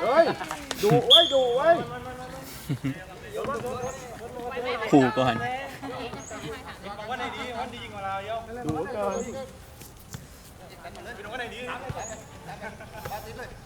เฮ้ย ดูเว้ย ดูเว้ยขู่ก่อนวันไหนดีวันดียิงกว่าเราเยอะดูเกินเป็นวันไหนดีทุกคนอยู่อน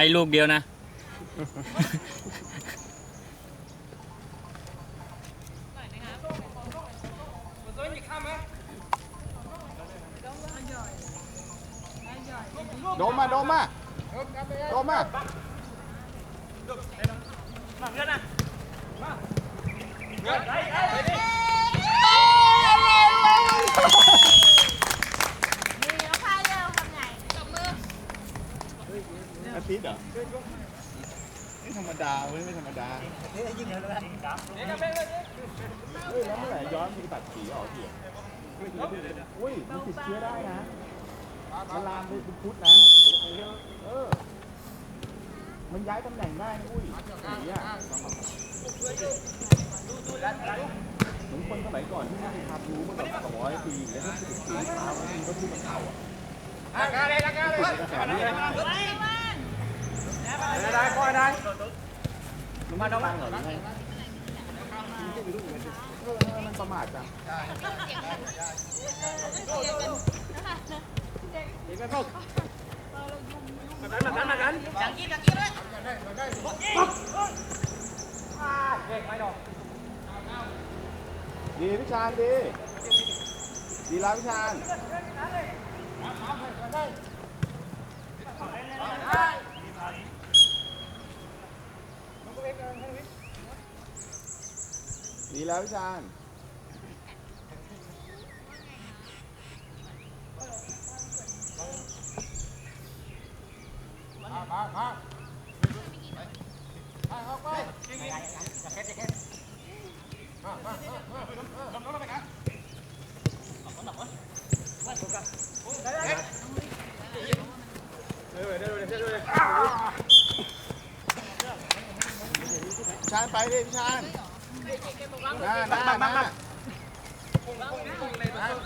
ให้ลูกเดียวนะ โดมมา โดมมา โดมมามาเงินนะมีแล้วพายเร็วทำไงตบมือ อาทิตย์เหรอไม่ธรรมดาเว้ยไม่ธรรมดาเฮ้ยแล้วเมื่อไหร่ย้อนมีบัตรสีออกทีอะอุ้ยมันติดเชื้อได้นะมันลามไปเป็นพุทธนะเออมันย้ายตำแหน่งได้นะอุ้ยสีอะเหมือนคนสมัยก่อนที่ไม่ได้ทำรู้เมื่อแบบสองร้อยปีแล้วถ้าติดสีเท้าแล้วมันก็ที่มันเข่าอะอาการเลยอาการเลยติดกระแสนี้นะได้คอยได้มันไม่ต้องเหร อหรือไงเออมันประมาทจังมากันมากันมากันจังกี้จังกี้เลยเด็กไม่ดอกดีพิชานดีดีแล้วพิชาน ดีแล้วพิชานพิชานไปดิพิชานหน้าหน้าหน้า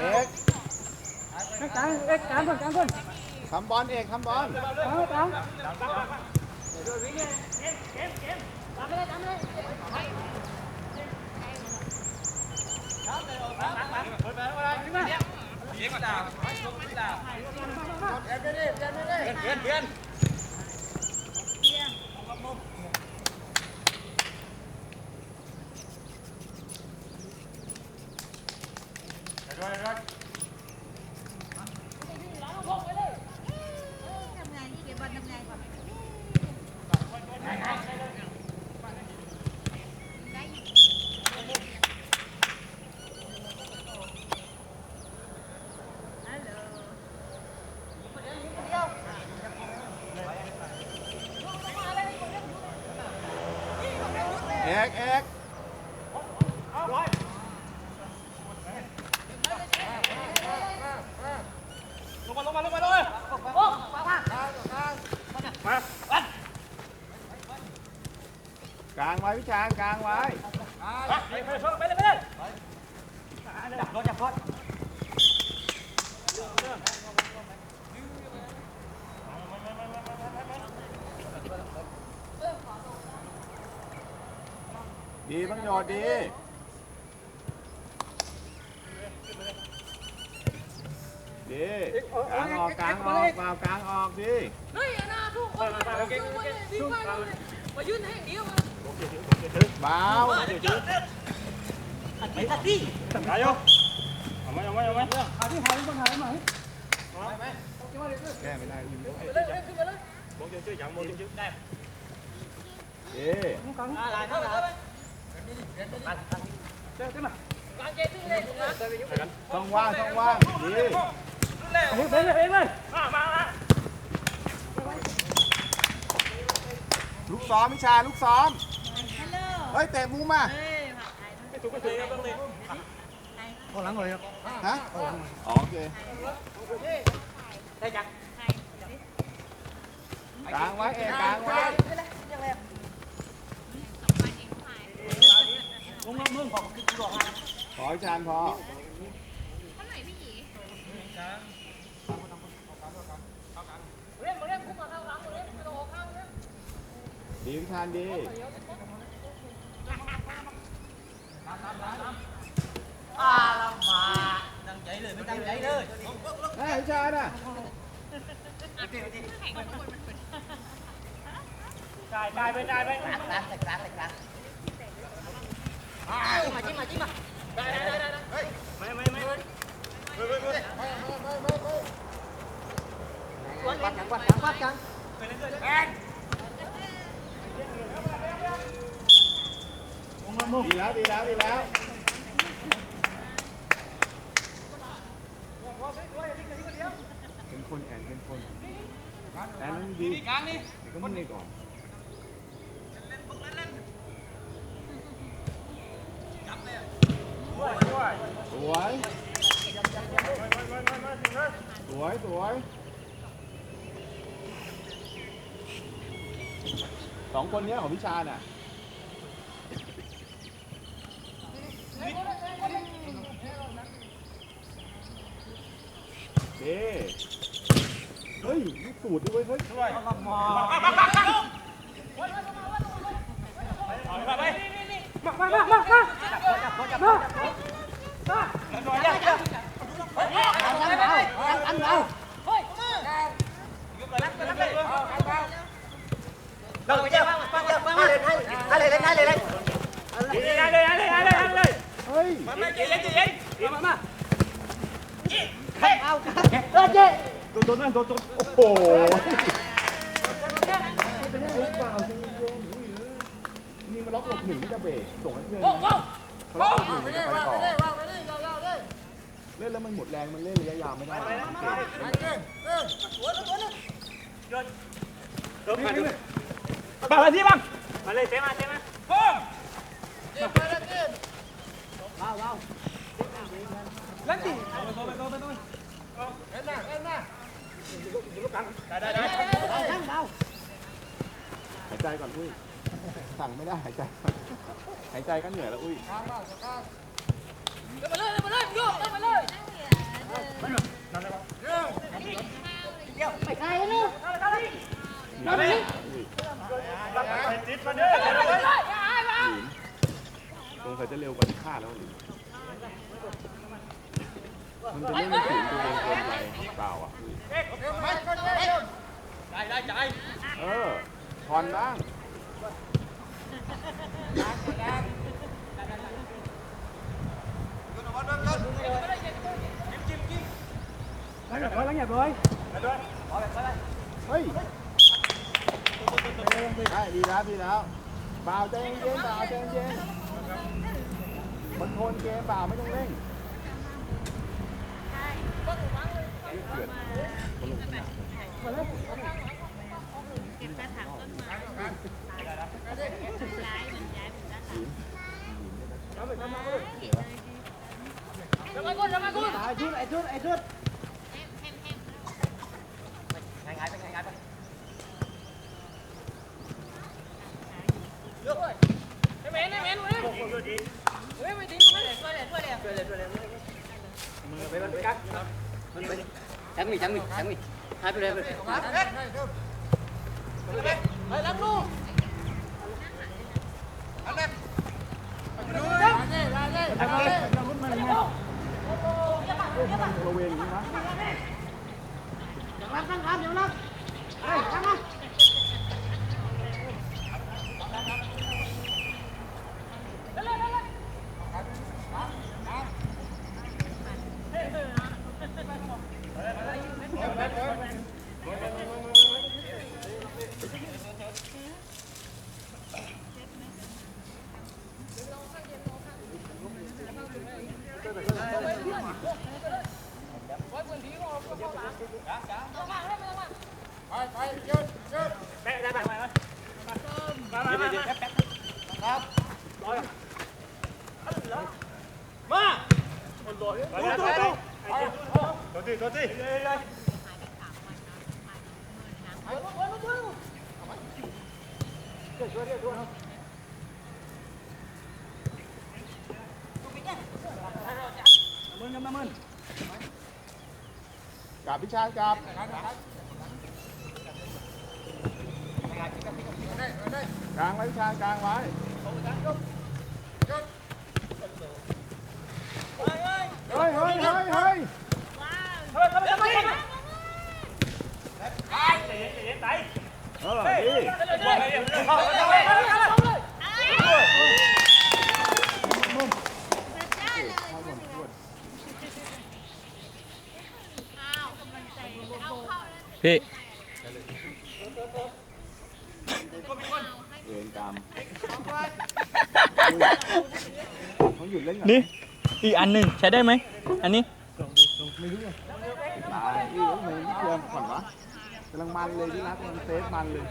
เอกกลางเอ็กกลางคนกลางคนทำบอลเอกทำบอลกลางกลางเลี้ยงก่อนดาวเพื่อนเพื่อน ทำไงนี่เก็บบอลทำไงก่อนได้อยู่ฮัลโหล เอกเอก ลงมาลงมาลงมาเลย กลางไว้พิ ชานกลางไว้อไปไปชนไปเลยไปเลยจับรถจับรถดีประโยชน์ดีดีกลางออกกลางออกเปล่ากลางออกดิเฮ้ยนะทุกคนมาวิ่งไปเลยวิ่งไปเลยมายืนแห่งเดียวมาเบาไปตัดดินายกเอาไหมเอาไหมเอาไหมแก้ไม่ได้ยิงไม่ได้เลยขึ้นมาเลยมองชื่ออย่างมองชื่อได้ดีอะไรเท่าไหร่กางเกงตึ้งเลยนะช่องว่างช่องว่างดีไปเลยไปเลยมามามาลูกซ้อมวิชาลูกซ้อมฮัลโหล เฮ้ยเตะมุมอะเฮ้ยผัดไทยไม่ถูกก็ถูกครับต้องเลยฮะอ๋อโอเคได้ยังกลางไว้เอกกลางไว้มึงมึงของคือกูหลอกขอให้ชานพอเล่นมาเล่นคุ้มมาข้างหลังมาเล่นกระโดดข้างเล่นดีวิชานดี อ่าละมาตั้งใจเลยไม่ตั้งใจเลยเฮ้ยวิชานอะจ่ายจ่ายไปจ่ายไปมาจิ้มมาจิ้มมาได้ได้ได้ได้ไม่ไม่ไม่ดีแล้วดีแล้วดีแล้วเป็นคนแอนเป็นคนแอนนั่นดีกลางนี่แต่ก็มึงเลยก่อนสวยสวยสวยสองคนเนี้ยของพิชาน่ะ เด้เฮ้ยนี่สูตรด้วยเฮ้ย ด้วยมามามาไปมามามามามาจับจับจับจับมาหน่อยจับอันเอาเฮ้ยยกเลยรับเลยเราไปเจ้าป้าเจ้าป้าเลยให้อะไรเลยให้เลยเลยให้เลยให้เลยให้เลยให้เลย เฮ้ย มาไม่ เย็นเย็นมาเอาเออเจ๊โดนโดนนั่นโดนโดนโอ้โหนี่มันล็อกหลบหนึ่งที่จะเบรกส่งให้เพื่อนเขาล็อกหลบหนึ่งจะไปต่อเล่นแล้วมันหมดแรงมันเล่นระยะยาวไม่ได้สังเกตบ้าที่บ้างมาเลยเจ๊มาเจ๊มาพุ่งเล่นดิได้ได้ได้ หายใจก่อนอุ้ย สั่งไม่ได้หายใจก่อนหายใจก็เหนื่อยแล้วอุ้ยเดินมาเลยเดินมาเลยโยกเดินมาเลยนั่นเลยติดมาเด้อเดินมาเลยอย่าอายมาสงสัยจะเร็วกว่าที่คาดแล้วหรือ มันจะเล่นถึงตัวเองเกินไปเปล่าอะ ได้ได้ใจเออทอนบ้างเฮ้ยได้ดีแล้วดีแล้วเปล่าใจเย็นเปล่าใจเย็นมันทนเกมเปล่าไม่ต้องเร่ง ไม้ย้ายย้ายเป็นด้านหลังเดินมากูเดินมากู ง่ายง่ายไปง่ายง่ายไป ไอ้เมนไอ้เมนมาเลย เฮ้ยไม่ทิ้งไม่เลยช่วยเลยช่วยเลยช่วยเลยช่วยเลย chẳng mì chẳng mì chẳng mì hai bên đây bên đây เฮ้ยรักลูกทำ ไมเราขึ้นมาอย่างเงี้ยโอ้ยมันระเวงอย่างนี้นะ อย่างรักตั้งคำอย่างรักเฮ้ยตั้งมา กลับพิชาติกลับกลางไว้พิชาติกลางไว้เฮ้ยเฮ้ยเฮ้ยเฮ้ยเออดี พี่เวรกรรมต้องหยุดเล่นก่อนนี่อีกอันหนึ่งใช้ได้ไหมอันนี้ตายอีกแล้วมึงเชื่อมก่อนวะกำลังมันเลยที่นัดกำลังเซฟมันเลย